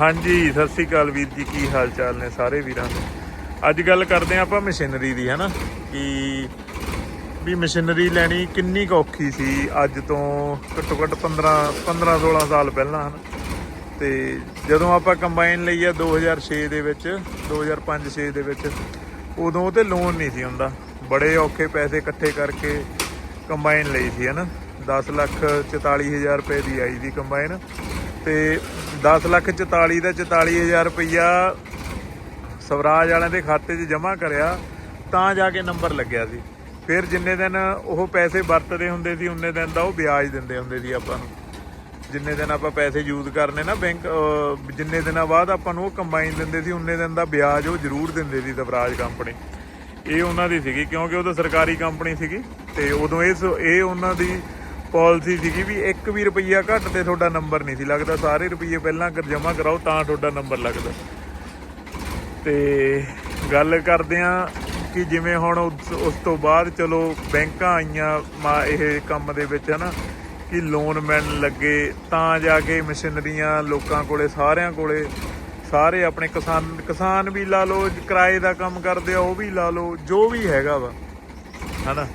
ਹਾਂਜੀ, ਸਤਿ ਸ੍ਰੀ ਅਕਾਲ ਵੀਰ ਜੀ, ਕੀ ਹਾਲ ਚਾਲ ਨੇ ਸਾਰੇ ਵੀਰਾਂ ਨੂੰ ਅੱਜ ਗੱਲ ਕਰਦੇ ਹਾਂ ਆਪਾਂ ਮਸ਼ੀਨਰੀ ਦੀ, ਹਨਾ? ਕਿ ਵੀ ਮਸ਼ੀਨਰੀ ਲੈਣੀ ਕਿੰਨੀ ਕੁ ਔਖੀ ਸੀ ਅੱਜ ਤੋਂ ਘੱਟੋ ਘੱਟ 15 15 16 ਸਾਲ ਪਹਿਲਾਂ, ਹਨ? ਤੇ ਜਦੋਂ ਆਪਾਂ ਕੰਬਾਈਨ ਲਈ ਆ 2006 ਦੇ ਵਿੱਚ 2005-6 ਦੇ ਵਿੱਚ, ਉਦੋਂ ਉਹ ਤੇ ਲੋਨ ਨਹੀਂ ਸੀ ਹੁੰਦਾ। ਬੜੇ ਔਖੇ ਪੈਸੇ ਇਕੱਠੇ ਕਰਕੇ ਕੰਬਾਈਨ ਲਈ ਸੀ, ਹਨਾ? 10 ਲੱਖ 44000 ਰੁਪਏ ਦੀ ਆਈ ਦੀ ਕੰਬਾਈਨ। ਤੇ 10 ਲੱਖ 44 ਦਾ 44000 ਰੁਪਈਆ ਸਵਰਾਜ ਵਾਲਿਆਂ ਦੇ ਖਾਤੇ 'ਚ ਜਮ੍ਹਾਂ ਕਰਿਆ, ਤਾਂ ਜਾ ਕੇ ਨੰਬਰ ਲੱਗਿਆ ਸੀ। ਫਿਰ ਜਿੰਨੇ ਦਿਨ ਉਹ ਪੈਸੇ ਵਰਤਦੇ ਹੁੰਦੇ ਸੀ, ਉਨੇ ਦਿਨ ਦਾ ਉਹ ਵਿਆਜ ਦਿੰਦੇ ਹੁੰਦੇ ਸੀ ਆਪਾਂ ਨੂੰ। ਜਿੰਨੇ ਦਿਨ ਆਪਾਂ ਪੈਸੇ ਯੂਜ਼ ਕਰਨੇ ਨਾ ਬੈਂਕ ਜਿੰਨੇ ਦਿਨਾਂ ਬਾਅਦ ਆਪਾਂ ਨੂੰ ਉਹ ਕੰਬਾਈਨ ਦਿੰਦੇ ਸੀ, ਉਨੇ ਦਿਨ ਦਾ ਵਿਆਜ ਉਹ ਜ਼ਰੂਰ ਦਿੰਦੇ ਸੀ ਸਵਰਾਜ ਕੰਪਨੀ। ਇਹ ਉਹਨਾਂ ਦੀ ਸੀਗੀ, ਕਿਉਂਕਿ ਉਹ ਤਾਂ ਸਰਕਾਰੀ ਕੰਪਨੀ ਸੀਗੀ, ਤੇ ਉਦੋਂ ਇਹ ਸ- ਇਹ ਉਹਨਾਂ ਦੀ ਪਾਲਿਸੀ ਸੀਗੀ ਵੀ 1 ਵੀ ਰੁਪਈਆ ਘੱਟ ਤੇ ਤੁਹਾਡਾ ਨੰਬਰ ਨਹੀਂ ਸੀ ਲੱਗਦਾ। ਸਾਰੇ ਰੁਪਈਏ ਪਹਿਲਾਂ ਕਰ ਜਮ੍ਹਾਂ ਕਰਾਓ ਤਾਂ ਤੁਹਾਡਾ ਨੰਬਰ ਲੱਗਦਾ। ਤੇ ਗੱਲ ਕਰਦੇ ਆ ਕਿ ਜਿਵੇਂ ਹੁਣ ਉਸ ਉਸ ਤੋਂ ਬਾਅਦ ਚਲੋ ਬੈਂਕਾਂ ਆਈਆਂ ਮਾ ਇਹ ਕੰਮ ਦੇ ਵਿੱਚ, ਹਨਾ, ਕਿ ਲੋਨ ਮਿਲਣ ਲੱਗੇ ਤਾਂ ਜਾ ਕੇ ਮਸ਼ੀਨਰੀਆਂ ਲੋਕਾਂ ਕੋਲੇ, ਸਾਰਿਆਂ ਕੋਲੇ, ਸਾਰੇ ਆਪਣੇ ਕਿਸਾਨ ਕਿਸਾਨ ਵੀ ਲਾ ਲਓ, ਕਿਰਾਏ ਦਾ ਕੰਮ ਕਰਦੇ ਆ, ਉਹ ਵੀ ਲਾ ਲਓ, ਜੋ ਵੀ ਹੈਗਾ ਵਾ, ਹਨਾ।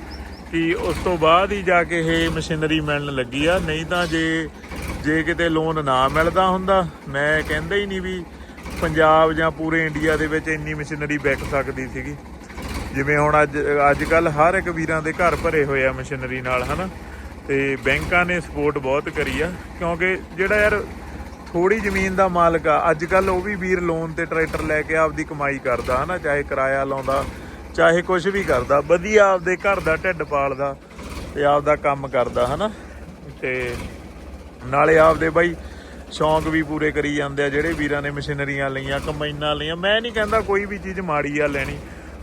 ਕਿ ਉਸ ਤੋਂ ਬਾਅਦ ਹੀ ਜਾ ਕੇ ਇਹ ਮਸ਼ੀਨਰੀ ਮਿਲਣ ਲੱਗੀ ਆ। ਨਹੀਂ ਤਾਂ ਜੇ ਜੇ ਕਿਤੇ ਲੋਨ ਨਾ ਮਿਲਦਾ ਹੁੰਦਾ, ਮੈਂ ਕਹਿੰਦਾ ਹੀ ਨਹੀਂ ਵੀ ਪੰਜਾਬ ਜਾਂ ਪੂਰੇ ਇੰਡੀਆ ਦੇ ਵਿੱਚ ਇੰਨੀ ਮਸ਼ੀਨਰੀ ਵਿਕ ਸਕਦੀ ਸੀਗੀ। ਜਿਵੇਂ ਹੁਣ ਅੱਜ ਅੱਜ ਕੱਲ ਹਰ ਇੱਕ ਵੀਰਾਂ ਦੇ ਘਰ ਭਰੇ ਹੋਏ ਆ ਮਸ਼ੀਨਰੀ ਨਾਲ, ਹਨਾ? ਤੇ ਬੈਂਕਾਂ ਨੇ ਸਪੋਰਟ ਬਹੁਤ ਕਰੀ ਆ, ਕਿਉਂਕਿ ਜਿਹੜਾ ਯਾਰ ਥੋੜੀ ਜ਼ਮੀਨ ਦਾ ਮਾਲਕ ਆ ਅੱਜ ਕੱਲ ਉਹ ਵੀ ਵੀਰ ਲੋਨ ਤੇ ਟਰੈਕਟਰ ਲੈ ਕੇ ਆਪਦੀ ਕਮਾਈ ਕਰਦਾ, ਹਨਾ? ਚਾਹੇ ਕਿਰਾਇਆ ਲਾਉਂਦਾ ਚਾਹੇ ਕੁਝ ਵੀ ਕਰਦਾ, ਵਧੀਆ ਆਪਦੇ ਘਰ ਦਾ ਢਿੱਡ ਪਾਲਦਾ ਤੇ ਆਪਦਾ ਕੰਮ ਕਰਦਾ, ਹਨਾ? ਤੇ ਨਾਲੇ ਆਪਦੇ ਬਾਈ ਸ਼ੌਂਕ ਵੀ ਪੂਰੇ ਕਰੀ ਜਾਂਦੇ ਆ, ਜਿਹੜੇ ਵੀਰਾਂ ਨੇ ਮਸ਼ੀਨਰੀਆਂ ਲਈਆਂ, ਕੰਬਾਈਨਾਂ ਲਈਆਂ। ਮੈਂ ਨਹੀਂ ਕਹਿੰਦਾ ਕੋਈ ਵੀ ਚੀਜ਼ ਮਾੜੀ ਆ ਲੈਣੀ,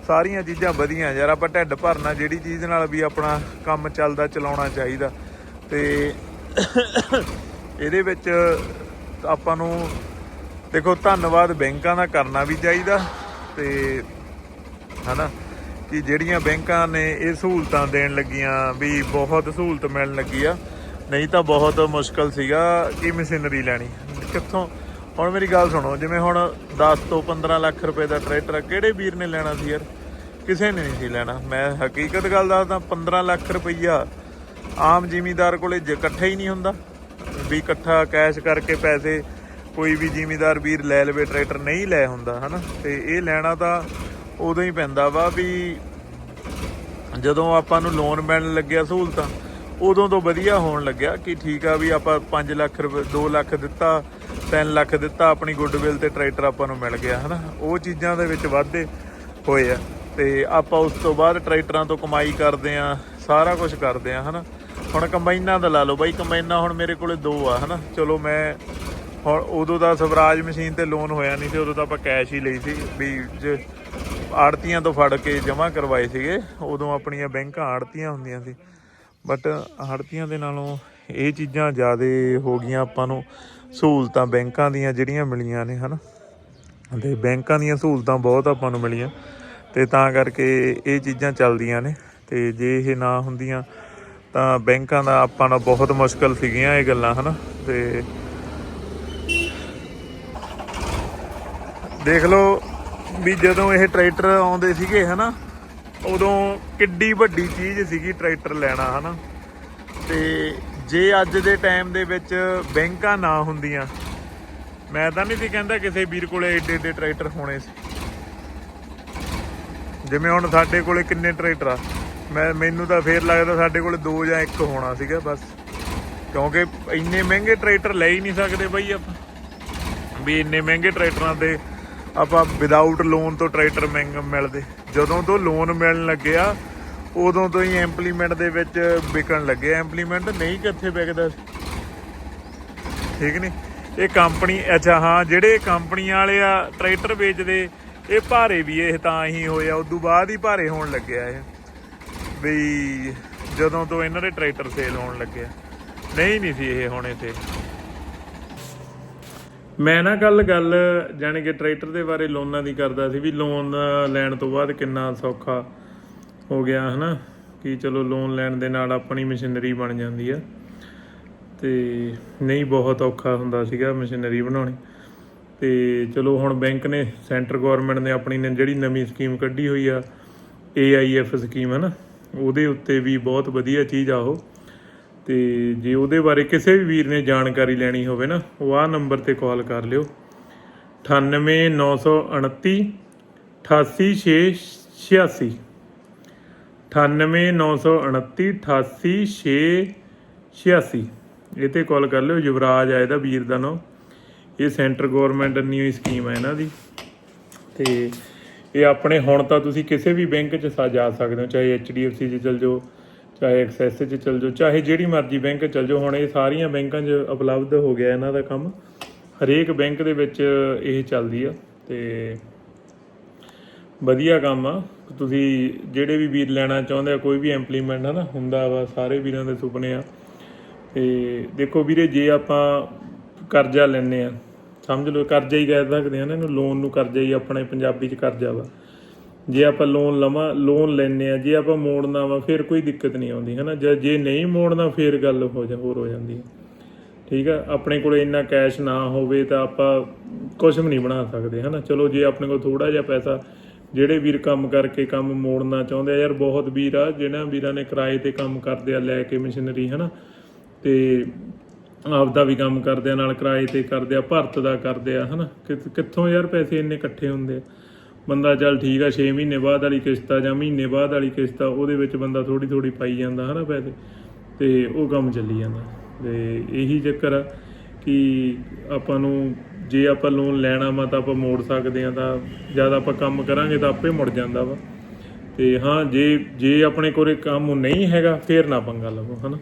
ਸਾਰੀਆਂ ਚੀਜ਼ਾਂ ਵਧੀਆਂ ਯਾਰ, ਆਪਾਂ ਢਿੱਡ ਭਰਨਾ, ਜਿਹੜੀ ਚੀਜ਼ ਨਾਲ ਵੀ ਆਪਣਾ ਕੰਮ ਚੱਲਦਾ, ਚਲਾਉਣਾ ਚਾਹੀਦਾ। ਤੇ ਇਹਦੇ ਵਿੱਚ ਆਪਾਂ ਨੂੰ, ਦੇਖੋ, ਧੰਨਵਾਦ ਬੈਂਕਾਂ ਦਾ ਕਰਨਾ ਵੀ ਚਾਹੀਦਾ ਤੇ, ਹਨਾ? ਕਿ ਜਿਹੜੀਆਂ ਬੈਂਕਾਂ ਨੇ ਇਹ ਸਹੂਲਤਾਂ ਦੇਣ ਲੱਗੀਆਂ ਵੀ ਬਹੁਤ ਸਹੂਲਤ ਮਿਲਣ ਲੱਗੀ ਆ। ਨਹੀਂ ਤਾਂ ਬਹੁਤ ਮੁਸ਼ਕਲ ਸੀਗਾ ਕਿ ਮਸ਼ੀਨਰੀ ਲੈਣੀ। ਕਿੱਥੋਂ? ਹੁਣ ਮੇਰੀ ਗੱਲ ਸੁਣੋ ਜਿਵੇਂ ਹੁਣ 10 ਤੋਂ 15 ਲੱਖ ਰੁਪਏ ਦਾ ਟਰੈਕਟਰ ਆ, ਕਿਹੜੇ ਵੀਰ ਨੇ ਲੈਣਾ ਸੀ ਯਾਰ? ਕਿਸੇ ਨੇ ਨਹੀਂ ਸੀ ਲੈਣਾ। ਮੈਂ ਹਕੀਕਤ ਗੱਲ ਦੱਸਦਾ 15 ਲੱਖ ਰੁਪਈਆ ਆਮ ਜ਼ਿਮੀਦਾਰ ਕੋਲੇ ਜ- ਇਕੱਠਾ ਹੀ ਨਹੀਂ ਹੁੰਦਾ। ਵੀ ਇਕੱਠਾ ਕੈਸ਼ ਕਰਕੇ ਪੈਸੇ ਕੋਈ ਵੀ ਜ਼ਿਮੀਦਾਰ ਵੀਰ ਲੈ ਲਵੇ ਟਰੈਕਟਰ ਨਹੀਂ ਲੈ ਹੁੰਦਾ ਹਨਾ? ਤੇ ਇਹ ਲੈਣਾ ਤਾਂ ਉਦੋਂ ਹੀ ਪੈਂਦਾ ਵਾ ਵੀ ਜਦੋਂ ਆਪਾਂ ਨੂੰ ਲੋਨ ਮਿਲਣ ਲੱਗਿਆ ਸਹੂਲਤਾਂ, ਉਦੋਂ ਤੋਂ ਵਧੀਆ ਹੋਣ ਲੱਗਿਆ ਕਿ ਠੀਕ ਆ ਵੀ ਆਪਾਂ 5 ਲੱਖ ਰੁਪਏ 2 ਲੱਖ ਦਿੱਤਾ 3 ਲੱਖ ਦਿੱਤਾ, ਆਪਣੀ ਗੁੱਡਵਿਲ ਤੇ ਟਰੈਕਟਰ ਆਪਾਂ ਨੂੰ ਮਿਲ ਗਿਆ, ਹਨਾ? ਉਹ ਚੀਜ਼ਾਂ ਦੇ ਵਿੱਚ ਵਾਧੇ ਹੋਏ ਆ ਤੇ ਆਪਾਂ ਉਸ ਤੋਂ ਬਾਅਦ ਟਰੈਕਟਰਾਂ ਤੋਂ ਕਮਾਈ ਕਰਦੇ ਆ, ਸਾਰਾ ਕੁਝ ਕਰਦੇ ਆ, ਹਨਾ? ਹੁਣ ਕੰਬਾਈਨਾਂ ਦਾ ਲਾ ਲਓ ਬਾਈ, ਕੰਬਾਈਨਾਂ ਹੁਣ ਮੇਰੇ ਕੋਲੇ ਦੋ ਆ, ਹਨਾ? ਚਲੋ ਮੈਂ ਹੁਣ ਉਦੋਂ ਦਾ ਸਵਰਾਜ ਮਸ਼ੀਨ ਤੇ ਲੋਨ ਹੋਇਆ ਨਹੀਂ ਸੀ, ਉਦੋਂ ਤਾਂ ਆਪਾਂ ਕੈਸ਼ ਹੀ ਲਈ ਸੀ, ਵੀ ਜੇ ਆੜਤੀਆਂ ਤੋਂ ਫੜ ਕੇ ਜਮ੍ਹਾਂ ਕਰਵਾਏ ਸੀਗੇ, ਉਦੋਂ ਆਪਣੀਆਂ ਬੈਂਕਾਂ ਆੜਤੀਆਂ ਹੁੰਦੀਆਂ ਸੀ। ਬਟ ਆੜਤੀਆਂ ਦੇ ਨਾਲੋਂ ਇਹ ਚੀਜ਼ਾਂ ਜ਼ਿਆਦਾ ਹੋ ਗਈਆਂ ਆਪਾਂ ਨੂੰ ਸਹੂਲਤਾਂ ਬੈਂਕਾਂ ਦੀਆਂ ਜਿਹੜੀਆਂ ਮਿਲੀਆਂ ਨੇ, ਹਨਾ। ਤੇ ਬੈਂਕਾਂ ਦੀਆਂ ਸਹੂਲਤਾਂ ਬਹੁਤ ਆਪਾਂ ਨੂੰ ਮਿਲੀਆਂ, ਤੇ ਤਾਂ ਕਰਕੇ ਇਹ ਚੀਜ਼ਾਂ ਚੱਲਦੀਆਂ ਨੇ। ਤੇ ਜੇ ਇਹ ਨਾ ਹੁੰਦੀਆਂ, ਤਾਂ ਬੈਂਕਾਂ ਦਾ ਆਪਾਂ ਨਾਲ ਬਹੁਤ ਮੁਸ਼ਕਲ ਸੀਗੀਆਂ ਇਹ ਗੱਲਾਂ, ਹਨਾ। ਤੇ ਦੇਖ ਲਓ ਵੀ ਜਦੋਂ ਇਹ ਟਰੈਕਟਰ ਆਉਂਦੇ ਸੀਗੇ, ਹਨਾ, ਉਦੋਂ ਕਿੱਡੀ ਵੱਡੀ ਚੀਜ਼ ਸੀਗੀ ਟਰੈਕਟਰ ਲੈਣਾ, ਹਨਾ। ਤੇ ਜੇ ਅੱਜ ਦੇ ਟਾਈਮ ਦੇ ਵਿੱਚ ਬੈਂਕਾਂ ਨਾ ਹੁੰਦੀਆਂ, ਮੈਂ ਤਾਂ ਨਹੀਂ ਸੀ ਕਹਿੰਦਾ ਕਿਸੇ ਵੀਰ ਕੋਲੇ ਏਡੇ ਏਡੇ ਟਰੈਕਟਰ ਹੋਣੇ ਸੀ। ਜਿਵੇਂ ਹੁਣ ਸਾਡੇ ਕੋਲੇ ਕਿੰਨੇ ਟਰੈਕਟਰ ਆ। ਮੈਂ, ਮੈਨੂੰ ਤਾਂ ਫੇਰ ਲੱਗਦਾ ਸਾਡੇ ਕੋਲੇ ਦੋ ਜਾਂ ਇੱਕ ਹੋਣਾ ਸੀਗਾ, ਬਸ। ਕਿਉਂਕਿ ਇੰਨੇ ਮਹਿੰਗੇ ਟਰੈਕਟਰ ਲੈ ਹੀ ਨਹੀਂ ਸਕਦੇ ਬਈ ਆਪਾਂ। ਵੀ ਇੰਨੇ ਮਹਿੰਗੇ ਟਰੈਕਟਰਾਂ 'ਤੇ ਆਪਾਂ ਵਿਦਆਊਟ ਲੋਨ ਤੋਂ ਟਰੈਕਟਰ ਮਹਿੰਗੇ ਮਿਲਦੇ। ਜਦੋਂ ਤੋਂ ਲੋਨ ਮਿਲਣ ਲੱਗਿਆ, ਉਦੋਂ ਤੋਂ ਹੀ ਇੰਪਲੀਮੈਂਟ ਦੇ ਵਿੱਚ ਵਿਕਣ ਲੱਗੇ। ਇੰਪਲੀਮੈਂਟ ਨਹੀਂ ਕਿੱਥੇ ਵਿਕਦਾ ਠੀਕ ਨਹੀਂ ਇਹ ਕੰਪਨੀ ਅੱਛਾ ਹਾਂ, ਜਿਹੜੇ ਕੰਪਨੀਆਂ ਵਾਲੇ ਆ, ਟਰੈਕਟਰ ਵੇਚਦੇ, ਇਹ ਭਾਰੇ ਵੀ ਇਹ ਤਾਂ ਹੀ ਹੋਇਆ ਉਦੋਂ ਬਾਅਦ ਹੀ ਭਾਰੇ ਹੋਣ ਲੱਗਿਆ ਇਹ। ਵੀ ਜਦੋਂ ਤੋਂ ਇਹਨਾਂ ਦੇ ਟਰੈਕਟਰ ਸੇਲ ਹੋਣ ਲੱਗਿਆ। ਨਹੀਂ ਨਹੀਂ ਸੀ ਇਹ ਹੁਣ ਇੱਥੇ। ਮੈਂ ਨਾ ਕੱਲ ਗੱਲ ਜਾਣੀ ਕਿ ਟਰੈਕਟਰ ਦੇ ਬਾਰੇ ਲੋਨਾਂ ਦੀ ਕਰਦਾ ਸੀ ਵੀ ਲੋਨ ਲੈਣ ਤੋਂ ਬਾਅਦ ਕਿੰਨਾ ਸੌਖਾ ਹੋ ਗਿਆ, ਹਨਾ? ਕਿ ਚਲੋ ਲੋਨ ਲੈਣ ਦੇ ਨਾਲ ਆਪਣੀ ਮਸ਼ੀਨਰੀ ਬਣ ਜਾਂਦੀ ਆ। ਤੇ ਨਹੀਂ ਬਹੁਤ ਔਖਾ ਹੁੰਦਾ ਸੀਗਾ ਮਸ਼ੀਨਰੀ ਬਣਾਉਣੀ। ਤੇ ਚਲੋ ਹੁਣ ਬੈਂਕ ਨੇ, ਸੈਂਟਰ ਗਵਰਨਮੈਂਟ ਨੇ ਆਪਣੀ ਨੇ, ਜਿਹੜੀ ਨਵੀਂ ਸਕੀਮ ਕੱਢੀ ਹੋਈ ਆ AIF ਸਕੀਮ ਹੈ ਨਾ ਉਹਦੇ ਉੱਤੇ ਵੀ ਬਹੁਤ ਵਧੀਆ ਚੀਜ਼ ਆ ਉਹ। ਤੇ ਜੇ ਉਹਦੇ ਬਾਰੇ ਕਿਸੇ ਵੀ ਵੀਰ ਨੇ ਜਾਣਕਾਰੀ ਲੈਣੀ ਹੋਵੇ ਨਾ, ਉਹ ਆਹ ਨੰਬਰ ਤੇ ਕਾਲ ਕਰ ਲਿਓ। 98929 88686 98929 ਇਹ ਤੇ ਕਾਲ ਕਰ ਲਿਓ, ਯੁਵਰਾਜ ਆ ਇਹਦਾ ਵੀਰ ਦਾ ਨਾਮ। ਇਹ ਸੈਂਟਰ ਗਵਰਨਮੈਂਟ ਦੀ ਸਕੀਮ ਹੈ ਇਹਨਾਂ ਦੀ। ਤੇ ਇਹ ਆਪਣੇ ਹੁਣ ਤਾਂ ਤੁਸੀਂ ਕਿਸੇ ਵੀ ਬੈਂਕ 'ਚ ਸਾ, ਜਾ ਸਕਦੇ ਹੋ, ਚਾਹੇ HDFC 'ਚ ਚਲ ਜਾਓ ਚਾਹੇ ਐਕਸੈਸ 'ਚ ਚਲ ਜਾਓ, ਚਾਹੇ ਜਿਹੜੀ ਮਰਜ਼ੀ ਬੈਂਕ 'ਚ ਚਲ ਜਾਓ, ਹੁਣ ਇਹ ਸਾਰੀਆਂ ਬੈਂਕਾਂ 'ਚ ਉਪਲਬਧ ਹੋ ਗਿਆ ਇਹਨਾਂ ਦਾ ਕੰਮ। ਹਰੇਕ ਬੈਂਕ ਦੇ ਵਿੱਚ ਇਹ ਚੱਲਦੀ ਆ ਤੇ ਵਧੀਆ ਕੰਮ ਆ। ਤੁਸੀਂ ਜਿਹੜੇ ਵੀ ਵੀਰ ਲੈਣਾ ਚਾਹੁੰਦੇ ਆ, ਕੋਈ ਵੀ ਇੰਪਲੀਮੈਂਟ ਹੈ ਨਾ ਹੁੰਦਾ ਵਾ, ਸਾਰੇ ਵੀਰਾਂ ਦੇ ਸੁਪਨੇ ਆ। ਤੇ ਦੇਖੋ ਵੀਰੇ, ਜੇ ਆਪਾਂ ਕਰਜ਼ਾ ਲੈਨੇ ਆ, ਸਮਝ ਲਓ, ਕਰਜ਼ਾ ਹੀ ਕਹਿ ਸਕਦੇ ਆ ਨਾ, ਇਹਨੂੰ ਲੋਨ ਨੂੰ ਕਰਜ਼ਾ ਹੀ ਆਪਣੇ ਪੰਜਾਬੀ ਚ ਕਰਜ਼ਾ ਵਾ। ਜੇ ਆਪਾਂ ਲੋਨ ਲਵਾਂ ਲੋਨ ਲੈਨੇ ਆ ਜੇ ਆਪਾਂ ਮੋੜਨਾ ਵਾ, ਫਿਰ ਕੋਈ ਦਿੱਕਤ ਨਹੀਂ ਆਉਂਦੀ ਹੈ ਨਾ ਜੇ ਨਹੀਂ ਮੋੜਨਾ, ਫਿਰ ਗੱਲ ਹੋ ਜਾ, ਹੋਰ ਹੋ ਜਾਂਦੀ ਹੈ। ਠੀਕ ਆ? ਆਪਣੇ ਕੋਲ ਇੰਨਾ ਕੈਸ਼ ਨਾ ਹੋਵੇ ਤਾਂ ਆਪਾਂ ਕੁਝ ਵੀ ਨਹੀਂ ਬਣਾ ਸਕਦੇ, ਹਨਾ? ਚਲੋ, ਜੇ ਆਪਣੇ ਕੋਲ ਥੋੜਾ ਜਿਹਾ ਪੈਸਾ, ਜਿਹੜੇ ਵੀਰ ਕੰਮ ਕਰਕੇ ਕੰਮ ਮੋੜਨਾ ਚਾਹੁੰਦੇ ਆ, ਯਾਰ ਬਹੁਤ ਵੀਰ ਆ, ਜਿਹਨਾਂ ਵੀਰਾਂ ਨੇ ਕਿਰਾਏ ਤੇ ਕੰਮ ਕਰਦੇ ਆ, ਲੈ ਕੇ ਮਸ਼ੀਨਰੀ, ਹਨਾ? ਤੇ ਆਪਦਾ ਵੀ ਕੰਮ ਕਰਦੇ ਆ, ਨਾਲ ਕਿਰਾਏ ਤੇ ਕਰਦੇ ਆ, ਭਰਤ ਦਾ ਕਰਦੇ ਆ, ਹਨਾ? ਕਿ- ਕਿੱਥੋਂ ਯਾਰ ਪੈਸੇ ਇੰਨੇ ਇਕੱਠੇ ਹੁੰਦੇ ਆ? ਬੰਦਾ ਚੱਲ ਠੀਕ ਆ 6 ਮਹੀਨੇ ਬਾਅਦ ਵਾਲੀ ਕਿਸ਼ਤ ਆ ਜਾਂ ਮਹੀਨੇ ਬਾਅਦ ਵਾਲੀ ਕਿਸ਼ਤ ਆ, ਉਹਦੇ ਵਿੱਚ ਬੰਦਾ ਥੋੜੀ ਥੋੜੀ ਪਾਈ ਜਾਂਦਾ ਹਨਾ ਪੈਸੇ, ਤੇ ਉਹ ਕੰਮ ਚੱਲੀ ਜਾਂਦਾ। ਤੇ ਇਹੀ ਚੱਕਰ ਆ ਕਿ ਆਪਾਂ ਨੂੰ ਜੇ ਆਪਾਂ ਲੋਨ ਲੈਣਾ ਵਾ ਤਾਂ ਆਪਾਂ ਮੋੜ ਸਕਦੇ ਆ, ਤਾਂ ਜਦ ਆਪਾਂ ਕੰਮ ਕਰਾਂਗੇ ਤਾਂ ਆਪੇ ਮੁੜ ਜਾਂਦਾ ਵਾ। ਤੇ ਹਾਂ, ਜੇ ਜੇ ਆਪਣੇ ਕੋਲੇ ਕੰਮ ਨਹੀਂ ਹੈਗਾ, ਫੇਰ ਨਾ ਪੰਗਾ ਲਵੋ ਹਨਾ।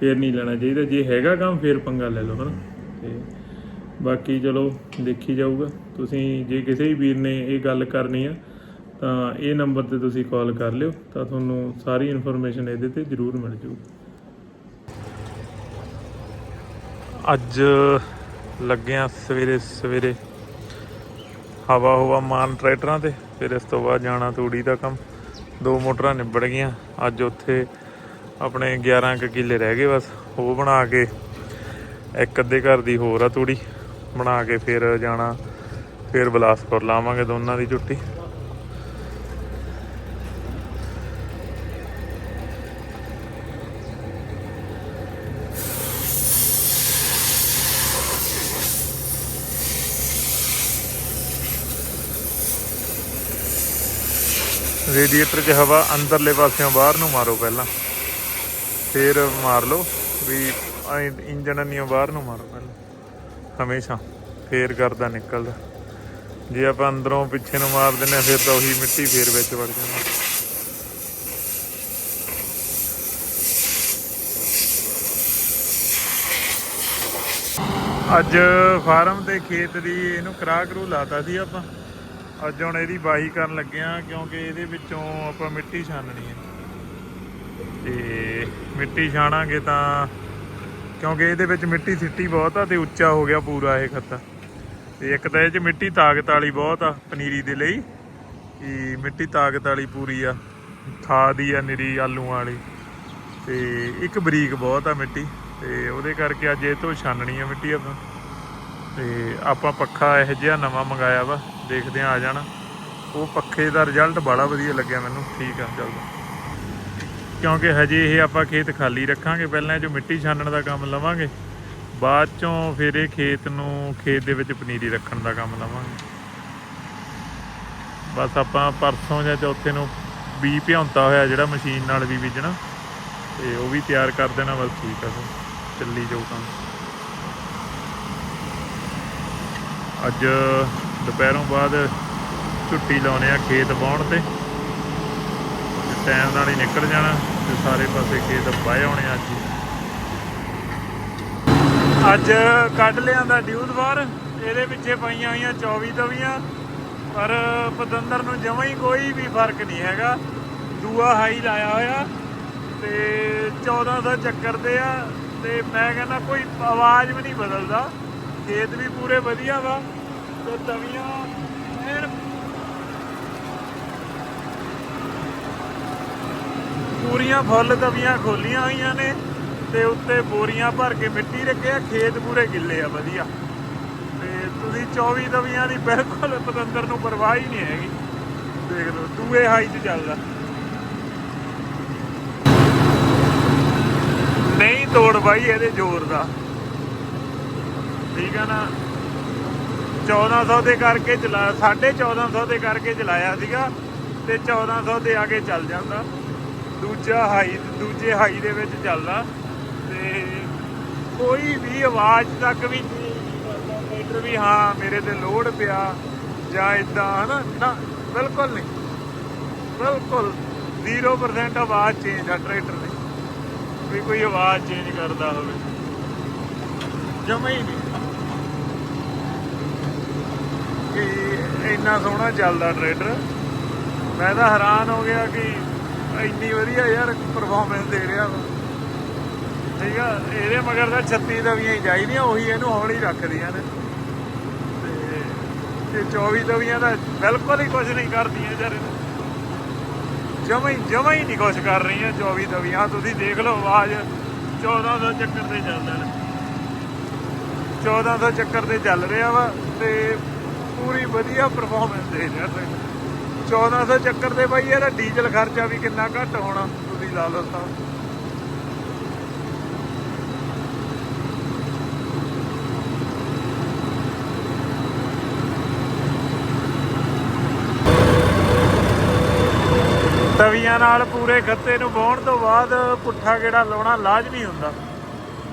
ਫੇਰ ਨਹੀਂ ਲੈਣਾ ਚਾਹੀਦਾ, ਜੇ ਹੈਗਾ ਕੰਮ, ਫੇਰ ਪੰਗਾ ਲੈ ਲਓ ਹਨਾ। ਤੇ ਬਾਕੀ ਚਲੋ ਦੇਖੀ ਜਾਊਗਾ। ਤੁਸੀਂ ਜੇ ਕਿਸੇ ਵੀ ਵੀਰ ਨੇ ਇਹ ਗੱਲ ਕਰਨੀ ਆ, ਤਾਂ ਇਹ ਨੰਬਰ ਤੇ ਤੁਸੀਂ ਕਾਲ ਕਰ ਲਿਓ, ਤਾਂ ਤੁਹਾਨੂੰ ਸਾਰੀ ਇਨਫੋਰਮੇਸ਼ਨ ਇਹਦੇ ਤੇ ਜ਼ਰੂਰ ਮਿਲ ਜੂਗੀ ਅੱਜ ਲੱਗਿਆ ਸਵੇਰੇ ਸਵੇਰੇ ਹਵਾ ਹਵਾ ਮਾਰਨ ਟਰੈਕਟਰਾਂ ਤੇ, ਫਿਰ ਇਸ ਤੋਂ ਬਾਅਦ ਜਾਣਾ ਤੂੜੀ ਦਾ ਕੰਮ। ਦੋ ਮੋਟਰਾਂ ਨਿਬੜ ਗਈਆਂ, ਅੱਜ ਉੱਥੇ ਆਪਣੇ 11 ਕੁ ਕਿੱਲੇ ਰਹਿ ਗਏ ਬਸ, ਉਹ ਬਣਾ ਕੇ ਇੱਕ ਅੱਧੇ ਘਰ ਦੀ ਹੋਰ ਆ ਤੂੜੀ। ਬਣਾ ਕੇ ਫਿਰ ਜਾਣਾ, ਫਿਰ ਬਲਾਸਪੁਰ ਲਾਵਾਂਗੇ ਦੋਨਾਂ ਦੀ ਛੁੱਟੀ। ਰੇਡੀਏਟਰ 'ਚ ਹਵਾ ਅੰਦਰਲੇ ਪਾਸਿਓਂ ਬਾਹਰ ਨੂੰ ਮਾਰੋ ਪਹਿਲਾਂ। ਫਿਰ ਮਾਰ ਲਓ ਵੀ ਇੰਜਣ ਇੰਜਨ ਨਹੀਂ ਬਾਹਰ ਨੂੰ ਮਾਰੋ। ਹਮੇਸ਼ਾ ਫੇਰ ਕਰਦਾ ਨਿਕਲਦਾ। ਜੇ ਆਪਾਂ ਅੰਦਰੋਂ ਪਿੱਛੇ ਨੂੰ ਮਾਰ ਦਿੰਨੇ ਆ, ਫਿਰ ਤਾਂ ਉਹੀ ਮਿੱਟੀ ਫੇਰ ਵਿੱਚ ਵੜ ਜਾਂਦੀ। ਅੱਜ ਫਾਰਮ ਤੇ ਖੇਤ ਦੀ ਇਹਨੂੰ ਕਰਾ ਕਰੂ ਲਾਤਾ ਸੀ ਆਪਾਂ। ਅੱਜ ਹੁਣ ਇਹਦੀ ਬਾਈ ਕਰਨ ਲੱਗੇ ਆ ਕਿਉਂਕਿ ਇਹਦੇ ਵਿੱਚੋਂ ਆਪਾਂ ਮਿੱਟੀ ਛਾਨਣੀ ਹੈ। ਤੇ ਮਿੱਟੀ ਛਾਣਾਂਗੇ ਤਾਂ ਕਿਉਂਕਿ ਇਹਦੇ ਵਿੱਚ ਮਿੱਟੀ ਸਿੱਟੀ ਬਹੁਤ ਆ ਤੇ ਉੱਚਾ ਹੋ ਗਿਆ ਪੂਰਾ ਇਹ ਖੱਤਾ। ਤੇ ਇੱਕ ਤਾਂ ਇਹ 'ਚ ਮਿੱਟੀ ਤਾਕਤ ਵਾਲੀ ਬਹੁਤ ਆ ਪਨੀਰੀ ਦੇ ਲਈ। ਕਿ ਮਿੱਟੀ ਤਾਕਤ ਵਾਲੀ ਪੂਰੀ ਆ। ਖਾਦ ਹੀ ਆ ਨਿਰੀ ਆਲੂਆਂ ਵਾਲੀ। ਤੇ ਇੱਕ ਬਰੀਕ ਬਹੁਤ ਆ ਮਿੱਟੀ। ਤੇ ਉਹਦੇ ਕਰਕੇ ਅੱਜ ਇਹ ਤੋਂ ਛਾਨਣੀ ਆ ਮਿੱਟੀ ਆਪਾਂ। ਤੇ ਆਪਾਂ ਪੱਖਾ ਇਹੋ ਜਿਹਾ ਨਵਾਂ ਮੰਗਾਇਆ ਵਾ। ਦੇਖਦੇ ਆ ਆ ਜਾਣਾ। ਉਹ ਪੱਖੇ ਦਾ ਰਿਜ਼ਲਟ ਬੜਾ ਵਧੀਆ ਲੱਗਿਆ ਮੈਨੂੰ। ਠੀਕ ਆ, ਚੱਲਦਾ। ਕਿਉਂਕਿ ਹਜੇ ਇਹ ਆਪਾਂ ਖੇਤ ਖਾਲੀ ਰੱਖਾਂਗੇ ਪਹਿਲਾਂ ਇਹ 'ਚੋਂ ਮਿੱਟੀ ਛਾਨਣ ਦਾ ਕੰਮ ਲਵਾਂਗੇ, ਬਾਅਦ ਚੋਂ ਫਿਰ ਇਹ ਖੇਤ ਨੂੰ ਖੇਤ ਦੇ ਵਿੱਚ ਪਨੀਰੀ ਰੱਖਣ ਦਾ ਕੰਮ ਲਵਾਂਗੇ। ਬਸ ਆਪਾਂ ਪਰਸੋਂ ਜਾਂ ਚੌਥੇ ਨੂੰ ਬੀ ਭਿਉਂਤਾ ਹੋਇਆ ਜਿਹੜਾ ਮਸ਼ੀਨ ਨਾਲ ਵੀ ਬੀਜਣਾ, ਤੇ ਉਹ ਵੀ ਤਿਆਰ ਕਰ ਦੇਣਾ, ਬਸ ਠੀਕ ਆ ਫਿਰ, ਚੱਲੀ ਜਾਊ ਕੰਮ। ਅੱਜ ਦੁਪਹਿਰੋਂ ਬਾਅਦ ਛੁੱਟੀ ਲਾਉਣੇ ਆ ਖੇਤ ਬਾਉਣ ਤੇ। ਟਾਈਮ ਨਾਲ ਹੀ ਨਿਕਲ ਜਾਣਾ ਤੇ ਸਾਰੇ ਪਾਸੇ ਖੇਤ ਵਾਏ ਆਉਣੇ ਅੱਜ ਹੀ। ਅੱਜ ਕੱਢ ਲਿਆਂਦਾ ਡਿਊਜ਼ ਬਾਰ ਇਹਦੇ ਪਿੱਛੇ ਪਾਈਆਂ ਹੋਈਆਂ 24 ਤਵੀਆਂ, ਪਰ ਪਤੰਦਰ ਨੂੰ ਜਮਾਂ ਹੀ ਕੋਈ ਵੀ ਫ਼ਰਕ ਨਹੀਂ ਹੈਗਾ ਦੂਆ ਹਾਈ ਲਾਇਆ ਹੋਇਆ ਤੇ 1400 ਚੱਕਰ 'ਤੇ ਆ ਤੇ ਮੈਂ ਕਹਿੰਦਾ ਕੋਈ ਆਵਾਜ਼ ਵੀ ਨਹੀਂ ਬਦਲਦਾ ਖੇਤ ਵੀ ਪੂਰੇ ਵਧੀਆ ਵਾ ਤੇ ਤਵੀਆਂ ਪੂਰੀਆਂ ਫੁੱਲ ਤਵੀਆਂ ਖੋਲੀਆਂ ਹੋਈਆਂ ਨੇ ਤੇ ਉੱਤੇ ਬੋਰੀਆਂ ਭਰ ਕੇ ਮਿੱਟੀ ਰੱਖਿਆ ਖੇਤ ਪੂਰੇ ਗਿੱਲੇ ਆ, ਵਧੀਆ। ਤੇ ਤੁਸੀਂ 24 ਤਵੀਆਂ ਦੀ ਬਿਲਕੁਲ ਪਤੰਦਰ ਨੂੰ ਪਰਵਾਹ ਹੀ ਨਹੀਂ ਹੈਗੀ। ਦੇਖ ਲਓ, ਦੂਏ ਹਾਈ 'ਚ ਚੱਲਦਾ। ਨਹੀਂ ਤੋੜ ਬਾਈ ਇਹਦੇ ਜ਼ੋਰ ਦਾ। ਠੀਕ ਆ ਨਾ? 1400 ਦੇ ਕਰਕੇ ਚਲਾ 1450 ਦੇ ਕਰਕੇ ਚਲਾਇਆ ਸੀਗਾ ਤੇ 1400 ਤੇ ਆ ਕੇ ਚੱਲ ਜਾਂਦਾ। ਦੂਜਾ ਹਾਈ ਦੂਜੇ ਹਾਈ ਦੇ ਵਿੱਚ ਚੱਲਦਾ। ਤੇ ਕੋਈ ਵੀ ਆਵਾਜ਼ ਤੱਕ ਵੀ ਮੀਟਰ ਵੀ ਹਾਂ, ਮੇਰੇ ਤੇ ਲੋਡ ਪਿਆ ਜਾਂ ਇਦਾਂ ਹਨਾ? ਨਾ, ਬਿਲਕੁਲ ਨਹੀਂ। ਬਿਲਕੁਲ 0% ਆਵਾਜ਼ ਚੇਂਜ ਆ ਟਰੈਕਟਰ ਦੀ। ਵੀ ਕੋਈ ਆਵਾਜ਼ ਚੇਂਜ ਕਰਦਾ ਹੋਵੇ। ਜਮਾ ਹੀ ਨਹੀਂ। ਕਿ ਇੰਨਾ ਸੋਹਣਾ ਚੱਲਦਾ ਟਰੈਕਟਰ। ਮੈਂ ਤਾਂ ਹੈਰਾਨ ਹੋ ਗਿਆ ਕਿ ਇੰਨੀ ਵਧੀਆ ਯਾਰ ਪਰਫਾਰਮੈਂਸ ਦੇ ਰਿਹਾ ਵਾ। ਠੀਕ ਆ, ਇਹਦੇ ਮਗਰ ਤਾਂ 36 ਦਵੀਆਂ ਹੀ ਚਾਹੀਦੀਆਂ ਉਹੀ ਇਹਨੂੰ ਹੌਲੀ ਰੱਖਦੀਆਂ ਨੇ। ਤੇ ਇਹ 24 ਦਵੀਆਂ ਦਾ ਬਿਲਕੁਲ ਹੀ ਕੁਝ ਨਹੀਂ ਕਰਦੀਆਂ ਯਾਰ ਇਹਨੂੰ। ਜਮਾ ਹੀ ਜਮਾ ਹੀ ਨਹੀਂ ਕੁਝ ਕਰ ਰਹੀਆਂ 24 ਦਵੀਆਂ। ਤੁਸੀਂ ਦੇਖ ਲਓ, ਆਵਾਜ਼ 1400 ਚੱਕਰ ਤੇ ਚੱਲਦਾ ਨੇ 1400 ਚੱਕਰ ਤੇ ਚੱਲ ਰਿਹਾ ਵਾ ਤੇ ਪੂਰੀ ਵਧੀਆ ਪਰਫਾਰਮੈਂਸ ਦੇ ਰਿਹਾ। ਟਰੈਕਟਰ 1400 ਚੱਕਰ ਤੇ ਬਾਈ ਇਹਦਾ ਡੀਜ਼ਲ ਖਰਚਾ ਵੀ ਕਿੰਨਾ ਘੱਟ ਹੋਣਾ, ਤੁਸੀਂ ਲਾ ਲਓ ਤਾਂ। ਤਵੀਆਂ ਨਾਲ ਪੂਰੇ ਖੱਤੇ ਨੂੰ ਵਾਹੁਣ ਤੋਂ ਬਾਅਦ ਪੁੱਠਾ ਗੇੜਾ ਲਾਉਣਾ ਲਾਜ਼ਮੀ ਹੁੰਦਾ।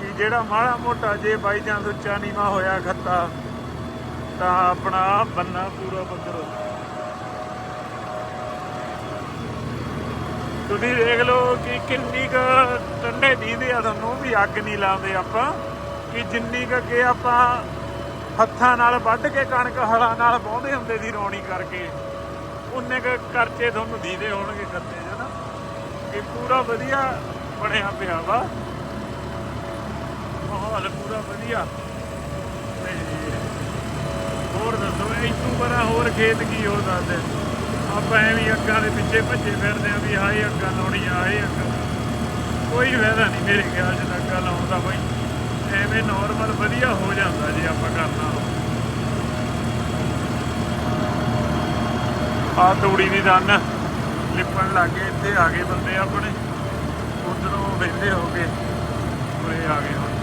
ਕਿ ਜਿਹੜਾ ਮਾੜਾ ਮੋਟਾ ਜੇ ਬਾਈ ਚਾਂਸ ਉੱਚਾ ਨੀਵਾ ਹੋਇਆ ਖੱਤਾ, ਤਾਂ ਆਪਣਾ ਬੰਨਾ ਪੂਰਾ ਪੱਧਰ ਹੋ ਤੁਸੀਂ ਦੇਖ ਲਓ ਕਿ ਕਿੰਨੀ ਕੁ ਠੰਡੇ ਦੀਦੇ ਆ ਤੁਹਾਨੂੰ ਵੀ ਅੱਗ ਨਹੀਂ ਲਾਉਂਦੇ ਆਪਾਂ, ਕਿ ਜਿੰਨੀ ਕੁ ਕਿ ਆਪਾਂ ਹੱਥਾਂ ਨਾਲ ਵੱਢ ਕੇ ਕਣਕ ਹਲਾਂ ਨਾਲ ਵਾਹੁੰਦੇ ਹੁੰਦੇ ਸੀ ਰੋਣੀ ਕਰਕੇ, ਉਨੇ ਕੁ ਖਰਚੇ ਤੁਹਾਨੂੰ ਦੀਦੇ ਹੋਣਗੇ ਖੱਤੇ ਜਨਾ ਕਿ ਪੂਰਾ ਵਧੀਆ ਬਣਿਆ ਪਿਆ ਵਾ। ਮਾਹੌਲ ਪੂਰਾ ਵਧੀਆ। ਤੇ ਹੋਰ ਦੱਸੋ ਇਹ ਤੋਂ ਬੜਾ ਹੋਰ ਖੇਤ ਕੀ ਹੋ ਦੱਸਦੇ ਆਪਾਂ ਐਵੇਂ ਅੱਗਾਂ ਦੇ ਪਿੱਛੇ ਭੱਜੇ ਫਿਰਦੇ ਆ ਵੀ ਹਾਏ ਅੱਗਾਂ ਲਾਉਣੀ ਆ, ਹਾਏ ਅੱਗਾਂ ਕੋਈ ਫਾਇਦਾ ਨਹੀਂ ਮੇਰੇ ਖਿਆਲ 'ਚ ਅੱਗਾਂ ਲਾਉਣ ਦਾ ਬਈ। ਐਵੇਂ ਨਾਰਮਲ ਵਧੀਆ ਹੋ ਜਾਂਦਾ ਜੇ ਆਪਾਂ ਕਰਨਾ ਆ ਤੂੜੀ ਦੀ ਦੰਨ ਲਿਪਣ ਲੱਗੇ ਇੱਥੇ ਆ ਗਏ ਬੰਦੇ ਆਪਣੇ। ਉਧਰੋਂ ਵਹਿੰਦੇ ਹੋ ਗਏ ਉਰੇ ਆ ਗਏ ਹੁਣ।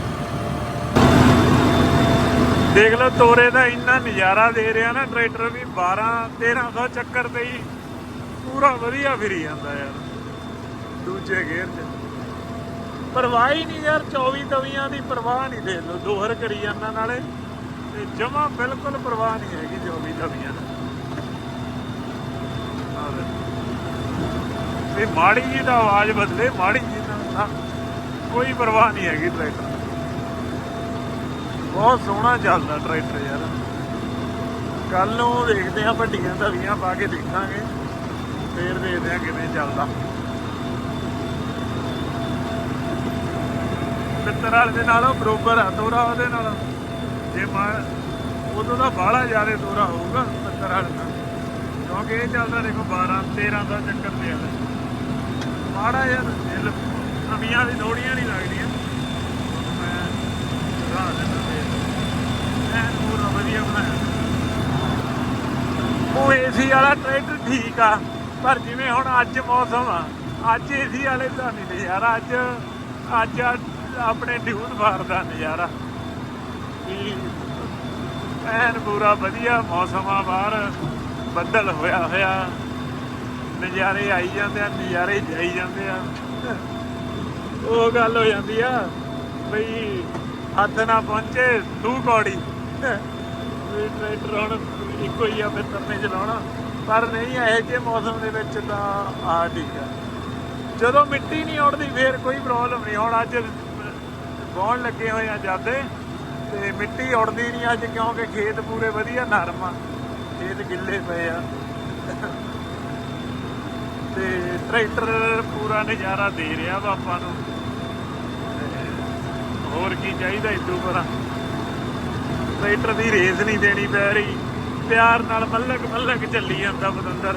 ਦੇਖ ਲਓ, ਤੋਰੇ ਦਾ ਇੰਨਾ ਨਜ਼ਾਰਾ ਦੇ ਰਿਹਾ ਨਾ ਟਰੈਕਟਰ ਵੀ 12 1300 ਚੱਕਰ ਤੇ ਹੀ ਪੂਰਾ ਵਧੀਆ ਫਿਰੀ ਜਾਂਦਾ ਯਾਰ। ਦੂਜੇ ਗੇਅਰ 'ਚ ਪਰਵਾਹ ਹੀ ਨਹੀਂ ਯਾਰ 24 ਤਵੀਆਂ ਦੀ ਪਰਵਾਹ ਨਹੀਂ ਦੇਖ ਲਓ ਦੋਹਰ ਕਰੀ ਜਾਂਦਾ ਨਾਲੇ। ਤੇ ਜਮਾ ਬਿਲਕੁਲ ਪਰਵਾਹ ਨਹੀਂ ਹੈਗੀ 24 ਦਵੀਆਂ ਦੀ। ਇਹ ਮਾੜੀ ਜੀ ਦਾ ਆਵਾਜ਼ ਬਦਲੇ, ਮਾੜੀ ਜੀ ਦਾ ਕੋਈ ਪਰਵਾਹ ਨਹੀਂ ਹੈਗੀ ਟਰੈਕਟਰ ਬਹੁਤ ਸੋਹਣਾ ਚੱਲਦਾ ਟਰੈਕਟਰ ਯਾਰ। ਕੱਲ ਨੂੰ ਦੇਖਦੇ ਆ ਵੱਡੀਆਂ ਧਵੀਆਂ ਪਾ ਕੇ ਦੇਖਾਂਗੇ। ਫੇਰ ਦੇਖਦੇ ਆ ਕਿਵੇਂ ਚੱਲਦਾ। ਪਿੱਤਰ ਵਾਲੇ ਦੇ ਨਾਲੋਂ ਬਰੋਬਰ ਆ ਤੋਰਾ ਉਹਦੇ ਨਾਲ। ਜੇ ਮਾ ਉਦੋਂ ਦਾ ਬਾਹਲਾ ਜ਼ਿਆਦਾ ਤੋਰਾ ਹੋਊਗਾ ਪਿੱਤਰ ਵਾਲੇ ਨਾਲ। ਕਿਉਂਕਿ ਇਹ ਚੱਲਦਾ ਦੇਖੋ 12 13 ਦਾ ਚੱਕਰ ਦੇ ਆ। ਮਾੜਾ ਯਾਰ ਦਿਲ ਨਵੀਆਂ ਦੀ ਥੋੜੀਆਂ ਨਹੀਂ ਲੱਗਦੀਆਂ ਮੈਂ ਸੁਧਾਰ ਦਿੰਦਾ ਤੇ ਐਨ ਪੂਰਾ ਵਧੀਆ ਬਣਾਇਆ ਉਹ ਏਸੀ ਵਾਲਾ ਟਰੈਕਟਰ ਠੀਕ ਆ, ਪਰ ਜਿਵੇਂ ਹੁਣ ਅੱਜ ਮੌਸਮ ਆ, ਅੱਜ ਏਸੀ ਵਾਲੇ ਦਾ ਨਹੀਂ ਨਜ਼ਾਰਾ, ਅੱਜ ਅੱਜ ਆਪਣੇ ਡਿਊਨ ਬਾਰ ਦਾ ਨਜ਼ਾਰਾ। ਵੀ ਐਨ ਪੂਰਾ ਵਧੀਆ ਮੌਸਮ ਆ ਬਾਹਰ, ਬੱਦਲ ਹੋਇਆ ਹੋਇਆ, ਨਜ਼ਾਰੇ ਆਈ ਜਾਂਦੇ ਆ, ਨਜ਼ਾਰੇ ਜਾਈ ਜਾਂਦੇ ਆ। ਉਹ ਗੱਲ ਹੋ ਜਾਂਦੀ ਆ, ਬਈ ਹੱਥ ਨਾ ਪਹੁੰਚੇ ਤੂੰ ਕੌੜੀ। ਟਰੈਕਟਰ ਹੁਣ ਇੱਕੋ ਹੀ ਆ, ਫਿਰ ਤਰਨੇ ਚਲਾਉਣਾ। ਪਰ ਨਹੀਂ, ਇਹ ਜੇ ਮੌਸਮ ਦੇ ਵਿੱਚ ਤਾਂ ਆ ਠੀਕ ਆ। ਜਦੋਂ ਮਿੱਟੀ ਨਹੀਂ ਉੜਦੀ ਫੇਰ ਕੋਈ ਪ੍ਰੋਬਲਮ ਨਹੀਂ। ਹੁਣ ਅੱਜ ਬੌਣ ਲੱਗੇ ਹੋਏ ਆ ਜਾਦੇ, ਤੇ ਮਿੱਟੀ ਉੜਦੀ ਨਹੀਂ ਅੱਜ ਕਿਉਂਕਿ ਖੇਤ ਪੂਰੇ ਵਧੀਆ ਨਰਮ ਆ। ਖੇਤ ਗਿੱਲੇ ਪਏ ਆ। ਤੇ ਟਰੈਕਟਰ ਪੂਰਾ ਨਜ਼ਾਰਾ ਦੇ ਰਿਹਾ ਵਾ ਆਪਾਂ ਨੂੰ। ਹੋਰ ਕੀ ਚਾਹੀਦਾ ਇਦੋਂ ਪਰਾਂ। ਟਰੈਕਟਰ ਦੀ ਰੇਸ ਨਹੀਂ ਦੇਣੀ ਪੈ ਰਹੀ। ਪਿਆਰ ਨਾਲ ਮੱਲਕ ਮੱਲਕ ਚੱਲੀ ਜਾਂਦਾ ਬਦੰਦਰ।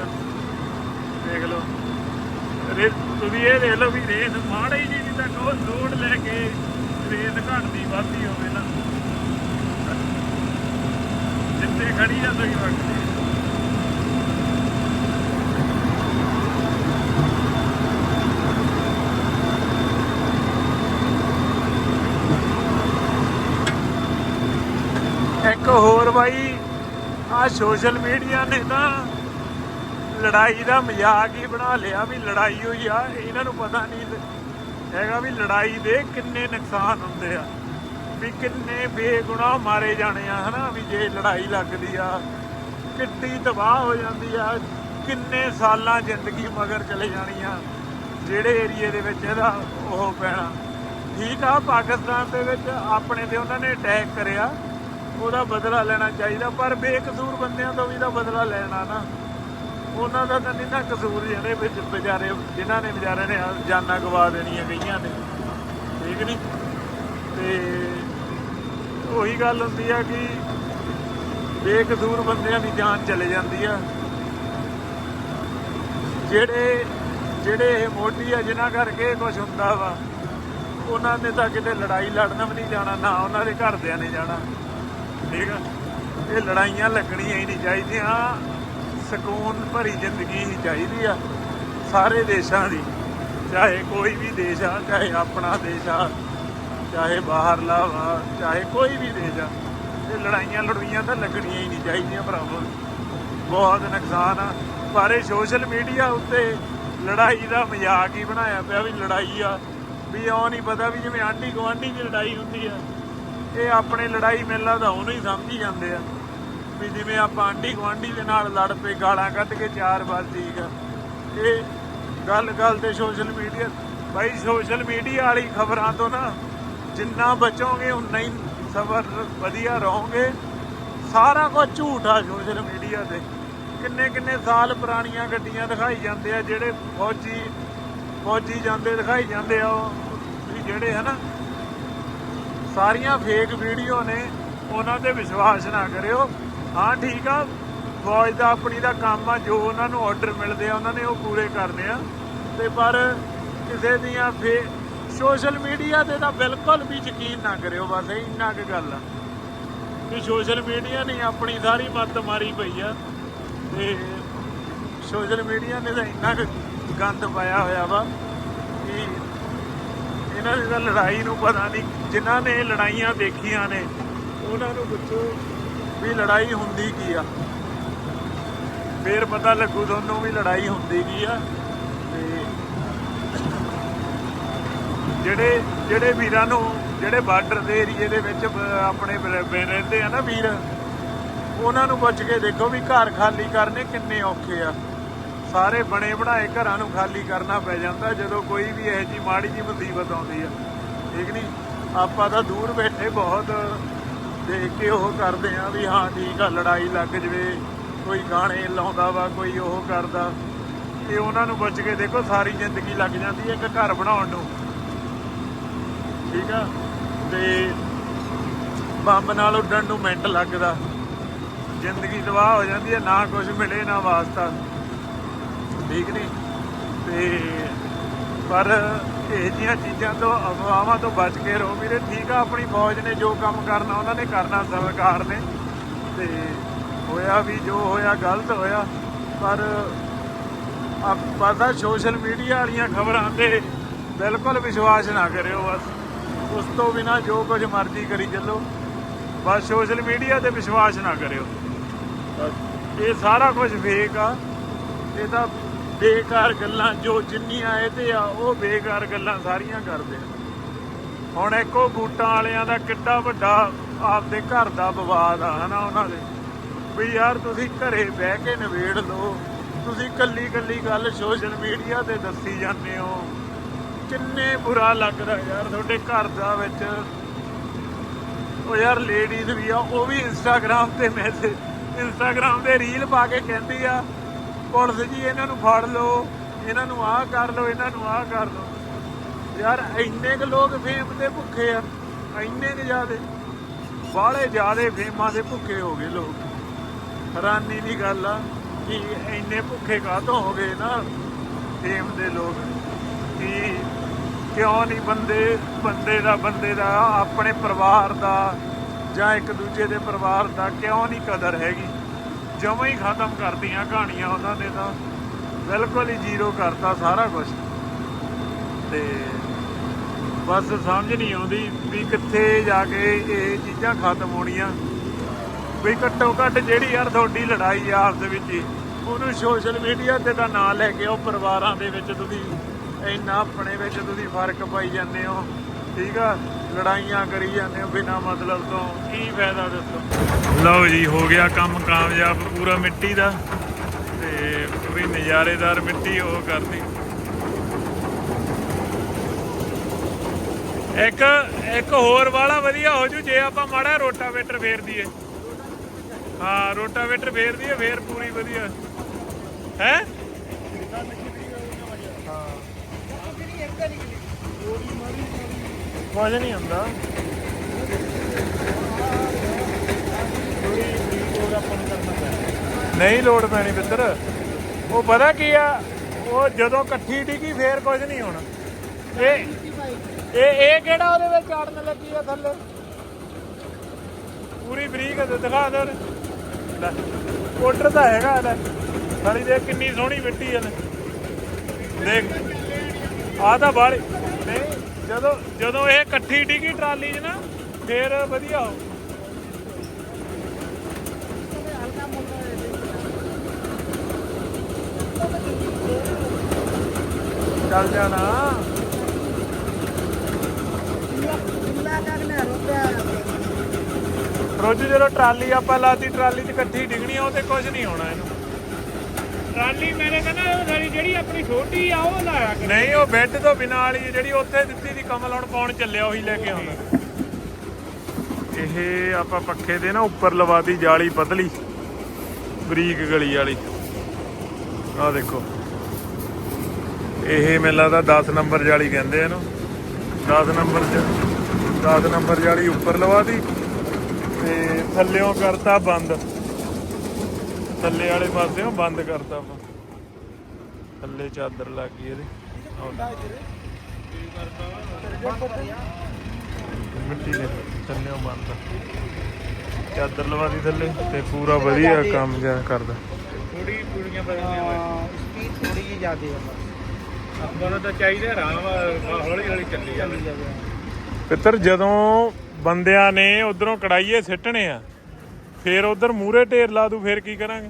ਦੇਖ ਲਓ। ਰੇ ਤੁਸੀਂ ਇਹ ਦੇਖ ਲਓ ਵੀ ਰੇਸ ਮਾੜੀ ਜੀ ਦੀ ਤਾਂ ਕੋ ਲੋਡ ਲੈ ਕੇ ਰੇਸ ਘਟਦੀ ਵੱਧਦੀ ਹੋਵੇ ਨਾ। ਜਿੰਨਾ ਖੜੀ ਜਾਂਦਾ ਕੀ ਵਕਤ ਇੱਕ ਹੋਰ ਬਾਈ ਆ ਸੋਸ਼ਲ ਮੀਡੀਆ ਨੇ ਨਾ ਲੜਾਈ ਦਾ ਮਜ਼ਾਕ ਹੀ ਬਣਾ ਲਿਆ ਵੀ ਲੜਾਈ ਹੋਈ ਆ, ਇਹਨਾਂ ਨੂੰ ਪਤਾ ਨਹੀਂ ਹੈਗਾ ਵੀ ਲੜਾਈ ਦੇ ਕਿੰਨੇ ਨੁਕਸਾਨ ਹੁੰਦੇ ਆ, ਵੀ ਕਿੰਨੇ ਬੇਗੁਨਾਹ ਮਾਰੇ ਜਾਣੇ ਆ, ਹਨਾ, ਵੀ ਜੇ ਲੜਾਈ ਲੱਗਦੀ ਆ, ਕਿੱਡੀ ਤਬਾਹ ਹੋ ਜਾਂਦੀ ਆ, ਕਿੰਨੇ ਸਾਲਾਂ ਜ਼ਿੰਦਗੀ ਮਗਰ ਚਲੇ ਜਾਣੀ ਆ, ਜਿਹੜੇ ਏਰੀਏ ਦੇ ਵਿੱਚ ਇਹਦਾ ਉਹ ਪੈਣਾ। ਠੀਕ ਆ, ਪਾਕਿਸਤਾਨ ਦੇ ਵਿੱਚ ਆਪਣੇ ਤੇ ਉਹਨਾਂ ਨੇ ਅਟੈਕ ਕਰਿਆ। ਉਹਦਾ ਬਦਲਾ ਲੈਣਾ ਚਾਹੀਦਾ, ਪਰ ਬੇਕਸੂਰ ਬੰਦਿਆਂ ਤੋਂ ਵੀ ਤਾਂ ਬਦਲਾ ਲੈਣਾ ਨਾ। ਉਹਨਾਂ ਦਾ ਤਾਂ ਨਹੀਂ ਨਾ ਕਸੂਰ ਜਿਹੜੇ ਵਿੱਚ ਵਿਚਾਰੇ, ਜਿਨ੍ਹਾਂ ਨੇ ਵਿਚਾਰੇ ਨੇ ਜਾਨਾਂ ਗਵਾ ਦੇਣੀਆਂ ਗਈਆਂ ਨੇ, ਠੀਕ ਨਹੀਂ ਤੇ ਉਹੀ ਗੱਲ ਹੁੰਦੀ ਆ ਕਿ ਬੇਕਸੂਰ ਬੰਦਿਆਂ ਦੀ ਜਾਨ ਚਲੇ ਜਾਂਦੀ ਆ। ਜਿਹੜੇ ਜਿਹੜੇ ਇਹ ਮੋਢੀ ਆ, ਜਿਨ੍ਹਾਂ ਕਰਕੇ ਕੁਝ ਹੁੰਦਾ ਵਾ, ਉਹਨਾਂ ਨੇ ਤਾਂ ਕਿਤੇ ਲੜਾਈ ਲੜਨ ਵੀ ਨਹੀਂ ਜਾਣਾ, ਨਾ ਉਹਨਾਂ ਦੇ ਘਰਦਿਆਂ ਨੇ ਜਾਣਾ। ਠੀਕ ਆ? ਇਹ ਲੜਾਈਆਂ ਲੱਗਣੀਆਂ ਹੀ ਨਹੀਂ ਚਾਹੀਦੀਆਂ। ਸਕੂਨ ਭਰੀ ਜ਼ਿੰਦਗੀ ਹੀ ਚਾਹੀਦੀ ਆ ਸਾਰੇ ਦੇਸ਼ਾਂ ਦੀ। ਚਾਹੇ ਕੋਈ ਵੀ ਦੇਸ਼ ਆ, ਚਾਹੇ ਆਪਣਾ ਦੇਸ਼ ਆ, ਚਾਹੇ ਬਾਹਰਲਾ ਵਾ, ਚਾਹੇ ਕੋਈ ਵੀ ਦੇਸ਼ ਆ। ਇਹ ਲੜਾਈਆਂ ਲੜੂਈਆਂ ਤਾਂ ਲੱਗਣੀਆਂ ਹੀ ਨਹੀਂ ਚਾਹੀਦੀਆਂ ਭਰਾਵੋ। ਬਹੁਤ ਨੁਕਸਾਨ ਆ। ਪਰ ਇਹ ਸੋਸ਼ਲ ਮੀਡੀਆ ਉੱਤੇ ਲੜਾਈ ਦਾ ਮਜ਼ਾਕ ਹੀ ਬਣਾਇਆ ਪਿਆ ਵੀ ਲੜਾਈ ਆ। ਵੀ ਉਹ ਨਹੀਂ ਪਤਾ ਵੀ ਜਿਵੇਂ ਆਂਢੀ ਗੁਆਂਢੀ ਦੀ ਲੜਾਈ ਹੁੰਦੀ ਆ। ਇਹ ਆਪਣੇ ਲੜਾਈ ਮੇਲਾ ਦਾ ਉਹਨੂੰ ਹੀ ਸਮਝੀ ਜਾਂਦੇ ਆ। ਵੀ ਜਿਵੇਂ ਆਪਾਂ ਆਂਢੀ ਗੁਆਂਢੀ ਦੇ ਨਾਲ ਲੜ ਪਏ, ਗਾਲਾਂ ਕੱਢ ਕੇ ਚਾਰ ਵਾਰ ਠੀਕ ਆ। ਇਹ ਗੱਲ ਗੱਲ ਤੇ social media by social media ਵਾਲੀ ਖਬਰਾਂ ਤੋਂ ਨਾ ਜਿੰਨਾ ਬਚੋਗੇ, ਉਨਾ ਹੀ ਸਬਰ ਵਧੀਆ ਰਹੋਗੇ। ਸਾਰਾ ਕੁਝ ਝੂਠ ਆ ਸੋਸ਼ਲ ਮੀਡੀਆ ਤੇ। ਕਿੰਨੇ ਕਿੰਨੇ ਸਾਲ ਪੁਰਾਣੀਆਂ ਗੱਡੀਆਂ ਦਿਖਾਈ ਜਾਂਦੇ ਆ, ਜਿਹੜੇ ਫੌਜੀ ਫੌਜੀ ਜਾਂਦੇ, ਦਿਖਾਈ ਜਾਂਦੇ ਆ ਉਹ। ਵੀ ਜਿਹੜੇ ਹਨਾ ਸਾਰੀਆਂ ਫੇਕ ਵੀਡੀਓ ਨੇ, ਉਹਨਾਂ ਤੇ ਵਿਸ਼ਵਾਸ ਨਾ ਕਰਿਓ। ਹਾਂ, ਠੀਕ ਆ। ਫੌਜ ਦਾ, ਆਪਣੀ ਦਾ ਕੰਮ ਆ, ਜੋ ਉਹਨਾਂ ਨੂੰ ਆਰਡਰ ਮਿਲਦੇ ਆ, ਉਹਨਾਂ ਨੇ ਉਹ ਪੂਰੇ ਕਰਨੇ ਆ। ਤੇ ਪਰ ਕਿਸੇ ਦੀਆਂ ਫੇ ਸੋਸ਼ਲ ਮੀਡੀਆ ਤੇ ਤਾਂ ਬਿਲਕੁਲ ਵੀ ਯਕੀਨ ਨਾ ਕਰਿਓ, ਬਸ ਇੰਨਾ ਕੁ ਗੱਲ ਆ। ਕਿ ਸੋਸ਼ਲ ਮੀਡੀਆ ਨੇ ਆਪਣੀ ਸਾਰੀ ਮੱਤ ਮਾਰੀ ਪਈ ਆ। ਤੇ ਸੋਸ਼ਲ ਮੀਡੀਆ ਨੇ ਤਾਂ ਇੰਨਾ ਕੁ ਗੰਦ ਪਾਇਆ ਹੋਇਆ ਵਾ ਕਿ ਇਹਨਾਂ ਦੀ ਤਾਂ ਲੜਾਈ ਨੂੰ ਪਤਾ ਨਹੀਂ, ਜਿਨ੍ਹਾਂ ਨੇ ਲੜਾਈਆਂ ਦੇਖੀਆਂ ਨੇ, ਉਹਨਾਂ ਨੂੰ ਪੁੱਛੋ ਵੀ ਲੜਾਈ ਹੁੰਦੀ ਕੀ ਆ। ਫੇਰ ਪਤਾ ਲੱਗੂ ਤੁਹਾਨੂੰ ਵੀ ਲੜਾਈ ਹੁੰਦੀ ਕੀ ਆ। ਤੇ ਜਿਹੜੇ ਜਿਹੜੇ ਵੀਰਾਂ ਨੂੰ, ਜਿਹੜੇ ਬਾਰਡਰ ਦੇ ਏਰੀਏ ਦੇ ਵਿੱਚ ਆਪਣੇ ਰਹਿੰਦੇ ਆ ਨਾ ਵੀਰ, ਉਹਨਾਂ ਨੂੰ ਪੁੱਛ ਕੇ ਦੇਖੋ ਵੀ ਘਰ ਖਾਲੀ ਕਰਨੇ ਕਿੰਨੇ ਔਖੇ ਆ। ਸਾਰੇ ਬਣੇ ਬਣਾਏ ਘਰਾਂ ਨੂੰ ਖਾਲੀ ਕਰਨਾ ਪੈ ਜਾਂਦਾ, ਜਦੋਂ ਕੋਈ ਵੀ ਇਹੋ ਜੀ ਮਾੜੀ ਜੀ ਮੁਸੀਬਤ ਆਉਂਦੀ ਆ। ਠੀਕ ਨਹੀਂ ਆਪਾਂ ਤਾਂ ਦੂਰ ਬੈਠੇ ਬਹੁਤ ਦੇਖ ਕੇ ਉਹ ਕਰਦੇ ਆ ਵੀ ਹਾਂ ਠੀਕ ਆ, ਲੜਾਈ ਲੱਗ ਜਵੇ, ਕੋਈ ਗਾਣੇ ਲਾਉਂਦਾ ਵਾ, ਕੋਈ ਉਹ ਕਰਦਾ। ਤੇ ਉਹਨਾਂ ਨੂੰ ਪੁੱਛ ਕੇ ਦੇਖੋ ਸਾਰੀ ਜ਼ਿੰਦਗੀ ਲੱਗ ਜਾਂਦੀ ਹੈ ਇੱਕ ਘਰ ਬਣਾਉਣ ਨੂੰ। ਠੀਕ ਆ? ਤੇ ਬੰਬ ਨਾਲ ਉੱਡਣ ਨੂੰ ਮਿੰਟ ਲੱਗਦਾ। ਜ਼ਿੰਦਗੀ ਤਬਾਹ ਹੋ ਜਾਂਦੀ ਹੈ ਨਾ ਕੁਝ ਮਿਲੇ ਨਾ ਵਾਸਤਾ। ਠੀਕ ਨਹੀਂ ਤੇ ਪਰ ਇਹ ਜੀਆਂ ਚੀਜ਼ਾਂ ਤੋਂ, ਅਫਵਾਹਾਂ ਤੋਂ ਬਚ ਕੇ ਰਹੋ ਵੀਰੇ। ਠੀਕ ਆ, ਆਪਣੀ ਫੌਜ ਨੇ ਜੋ ਕੰਮ ਕਰਨਾ, ਉਹਨਾਂ ਨੇ ਕਰਨਾ, ਸਰਕਾਰ ਨੇ। ਤੇ ਹੋਇਆ ਵੀ ਜੋ ਹੋਇਆ, ਗਲਤ ਹੋਇਆ। ਪਰ ਆਪਾਂ ਤਾਂ ਸੋਸ਼ਲ ਮੀਡੀਆ ਵਾਲੀਆਂ ਖਬਰਾਂ ਤੇ ਬਿਲਕੁਲ ਵਿਸ਼ਵਾਸ ਨਾ ਕਰਿਓ ਬਸ। ਉਸ ਤੋਂ ਬਿਨਾ ਜੋ ਕੁਝ ਮਰਜ਼ੀ ਕਰੀ ਚੱਲੋ। ਬਸ ਸੋਸ਼ਲ ਮੀਡੀਆ ਤੇ ਵਿਸ਼ਵਾਸ ਨਾ ਕਰਿਓ। ਇਹ ਸਾਰਾ ਕੁਝ ਫੇਕ ਆ। ਇਹ ਤਾਂ ਬੇਕਾਰ ਗੱਲਾਂ ਜੋ ਜਿੰਨੀਆਂ ਇਹਦੇ ਆ, ਉਹ ਬੇਕਾਰ ਗੱਲਾਂ ਸਾਰੀਆਂ ਕਰਦੇ ਆ। ਹੁਣ ਇੱਕੋ ਬੂਟਾਂ ਵਾਲਿਆਂ ਦਾ ਕਿੱਡਾ ਵੱਡਾ ਆਪਦੇ ਘਰ ਦਾ ਵਿਵਾਦ ਆ, ਹਨਾ ਉਹਨਾਂ ਦੇ। ਵੀ ਯਾਰ ਤੁਸੀਂ ਘਰੇ ਬਹਿ ਕੇ ਨਿਬੇੜ ਲਓ। ਤੁਸੀਂ ਕੱਲੀ ਕੱਲੀ ਗੱਲ ਸੋਸ਼ਲ ਮੀਡੀਆ ਤੇ ਦੱਸੀ ਜਾਂਦੇ ਹੋ। ਕਿੰਨੇ ਬੁਰਾ ਲੱਗਦਾ ਯਾਰ ਤੁਹਾਡੇ ਘਰ ਦਾ ਵਿੱਚ। ਉਹ ਯਾਰ ਲੇਡੀਜ਼ ਵੀ ਆ, ਉਹ ਵੀ ਇੰਸਟਾਗ੍ਰam ਤੇ ਮੈਸੇਜ ਇੰਸਟਾਗ੍ਰam ਤੇ ਰੀਲ ਪਾ ਕੇ ਕਹਿੰਦੀ ਆ ਪੁਲਿਸ ਜੀ, ਇਹਨਾਂ ਨੂੰ ਫੜ ਲਓ, ਇਹਨਾਂ ਨੂੰ ਆਹ ਕਰ ਲਓ, ਇਹਨਾਂ ਨੂੰ ਆਹ ਕਰ ਲਓ। ਯਾਰ, ਇੰਨੇ ਕੁ ਲੋਕ ਫੇਮ ਦੇ ਭੁੱਖੇ ਆ, ਇੰਨੇ ਕੁ ਜ਼ਿਆਦੇ, ਬਾਹਲੇ ਜ਼ਿਆਦੇ ਫੇਮਾਂ ਦੇ ਭੁੱਖੇ ਹੋ ਗਏ ਲੋਕ। ਹੈਰਾਨੀ ਦੀ ਗੱਲ ਆ ਕਿ ਇੰਨੇ ਭੁੱਖੇ ਕਾਹਤੋਂ ਹੋ ਗਏ ਨਾ ਫੇਮ ਦੇ ਲੋਕ? ਕਿ ਕਿਉਂ ਨਹੀਂ ਬੰਦੇ ਬੰਦੇ ਦਾ ਬੰਦੇ ਦਾ, ਆਪਣੇ ਪਰਿਵਾਰ ਦਾ ਜਾਂ ਇੱਕ ਦੂਜੇ ਦੇ ਪਰਿਵਾਰ ਦਾ ਕਿਉਂ ਨਹੀਂ ਕਦਰ ਹੈਗੀ? ਜਮਾਂ ਹੀ ਖਤਮ ਕਰਤੀਆਂ ਕਹਾਣੀਆਂ ਉਹਨਾਂ ਨੇ ਤਾਂ ਬਿਲਕੁਲ ਹੀ ਜ਼ੀਰੋ ਕਰਤਾ ਸਾਰਾ ਕੁਝ ਤੇ ਬਸ ਸਮਝ ਨਹੀਂ ਆਉਂਦੀ ਵੀ ਕਿੱਥੇ ਜਾ ਕੇ ਇਹ ਚੀਜ਼ਾਂ ਖਤਮ ਹੋਣੀਆਂ। ਵੀ ਘੱਟੋ ਘੱਟ ਜਿਹੜੀ ਯਾਰ ਤੁਹਾਡੀ ਲੜਾਈ ਆ ਆਪਸ ਵਿੱਚ ਹੀ ਉਹਨੂੰ ਸੋਸ਼ਲ ਮੀਡੀਆ ਤੇ ਤਾਂ ਨਾਂ ਲੈ ਕੇ ਉਹ ਪਰਿਵਾਰਾਂ ਦੇ ਵਿੱਚ ਤੁਸੀਂ ਇੰਨਾ ਆਪਣੇ ਵਿੱਚ ਤੁਸੀਂ ਫ਼ਰਕ ਪਾਈ ਜਾਂਦੇ ਹੋ। ਠੀਕ ਆ? ਲੜਾਈਆਂ ਕਰੀ ਜਾਂਦੇ ਹੋ ਬਿਨਾ ਮਤਲਬ ਤੋਂ। ਕੀ ਫਾਇਦਾ ਦੱਸੋ? ਲਓ ਜੀ ਹੋ ਗਿਆ ਕੰਮ ਕਾਮਯਾਬ ਪੂਰਾ ਮਿੱਟੀ ਦਾ। ਤੇ ਪੂਰੀ ਨਜ਼ਾਰੇਦਾਰ ਮਿੱਟੀ ਉਹ ਕਰਦੀ ਇੱਕ ਇੱਕ ਹੋਰ ਵਾਲਾ ਵਧੀਆ ਹੋ ਜੂ ਜੇ ਆਪਾਂ ਮਾੜਾ ਰੋਟਾਵੇਟਰ ਫੇਰ ਦਈਏ। ਹਾਂ ਰੋਟਾਵੇਟਰ ਫੇਰ ਦਈਏ ਫੇਰ ਪੂਰੀ ਵਧੀਆ। ਹੈ? ਕੁਝ ਨਹੀਂ ਹੁੰਦਾ। ਨਹੀਂ ਲੋੜ ਪੈਣੀ ਬਿੱਦਰ ਉਹ ਪਤਾ ਕੀ ਆ? ਉਹ ਜਦੋਂ ਇਕੱਠੀ ਡਿੱਗੀ ਫੇਰ ਕੁਝ ਨਹੀਂ ਹੋਣਾ। ਇਹ ਇਹ ਇਹ ਕਿਹੜਾ ਉਹਦੇ ਵਿੱਚ ਚੜਨ ਲੱਗੀ ਆ ਥੱਲੇ? ਪੂਰੀ ਬਰੀਕ ਦਿਖਾ ਦੇ ਉਹਨੇ। ਲੈ, ਕੋਟਰ ਤਾਂ ਹੈਗਾ ਲੈ। ਸਾਲੀ ਦੇਖ ਕਿੰਨੀ ਸੋਹਣੀ ਮਿੱਟੀ ਆ ਦੇਖ ਆ ਤਾਂ ਬਾਹਰ ਜਦੋਂ ਜਦੋਂ ਇਹ ਇਕੱਠੀ ਡਿੱਗੀ ਟਰਾਲੀ 'ਚ ਨਾ ਫੇਰ ਵਧੀਆ ਹੋ। ਚੱਲ ਜਾਣਾ। ਰੋਜ਼ ਜਦੋਂ ਟਰਾਲੀ ਆਪਾਂ ਲਾਤੀ ਟਰਾਲੀ 'ਚ ਇਕੱਠੀ ਡਿੱਗਣੀ ਆ ਉਹ ਤੇ ਕੁਝ ਨਹੀਂ ਹੋਣਾ ਇਹਨੂੰ। ਟਰਾਲੀ ਮੇਰੇ ਕਹਿੰਦਾ ਜਿਹੜੀ ਆਪਣੀ ਛੋਟੀ ਆ ਉਹ ਲਾਇਆ ਨਹੀਂ ਉਹ ਬੈੱਡ ਤੋਂ ਬਿਨਾਂ ਵਾਲੀ ਜਿਹੜੀ ਉੱਥੇ ਦਿੱਤੀ ਕਮਲ ਹੁਣ ਪਾਉਣ ਚੱਲਿਆ ਉਹੀ ਲੈ ਕੇ ਆਉਂਦਾ ਇਹ ਆਪਾਂ ਪੱਖੇ ਦੇ ਨਾ ਉੱਪਰ ਲਵਾਤੀ ਜਾਲੀ ਪਤਲੀ, ਬਰੀਕ ਗਲੀ ਵਾਲੀ। ਆਹ ਦੇਖੋ। ਇਹ ਮੈਨੂੰ ਲੱਗਦਾ 10 ਨੰਬਰ ਜਾਲੀ ਕਹਿੰਦੇ ਇਹਨੂੰ। 10 ਨੰਬਰ ਚ 10 ਨੰਬਰ ਜਾਲੀ ਉੱਪਰ ਲਵਾਤੀ ਤੇ ਥੱਲਿਓਂ ਕਰਤਾ ਬੰਦ। ਥੱਲੇ ਵਾਲੇ ਪਾਸਿਓਂ ਬੰਦ ਕਰਤਾ ਆਪਾਂ। ਥੱਲੇ ਚਾਦਰ ਲੱਗ ਗਈ ਇਹਦੇ। ਮਿੱਟੀ ਦੇ ਥੱਲੇ ਬੰਦ। ਚਾਦਰ ਲਵਾਦੀ ਥੱਲੇ ਤੇ ਪੂਰਾ ਵਧੀਆ ਕੰਮ ਜਿਹਾ ਕਰਦਾ। ਥੋੜੀ ਕੁੜੀਆਂ ਬਦਲਦੀਆਂ ਹੋਏ ਸਪੀਡ ਥੋੜੀ ਜਿਹੀ ਜ਼ਿਆਦੇ ਆ ਬਸ। ਆਪਾਂ ਨੂੰ ਤਾਂ ਚਾਹੀਦਾ ਆਰਾਮ ਹੌਲੀ ਹੌਲੀ ਚੱਲੀ ਜਾਵੇ। ਪਿੱਤਰ ਜਦੋਂ ਬੰਦਿਆਂ ਨੇ ਉਧਰੋਂ ਕੜਾਈਏ ਸਿੱਟਣੇ ਆ ਫੇਰ ਉਧਰ ਮੂਰੇ ਢੇਰ ਲਾ ਦੂ ਫੇਰ ਕੀ ਕਰਾਂਗੇ?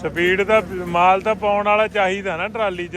ਸਪੀਡ ਤਾਂ ਮਾਲ ਤਾਂ ਪਾਉਣ ਵਾਲਾ ਚਾਹੀਦਾ ਨਾ ਟਰਾਲੀ 'ਚ।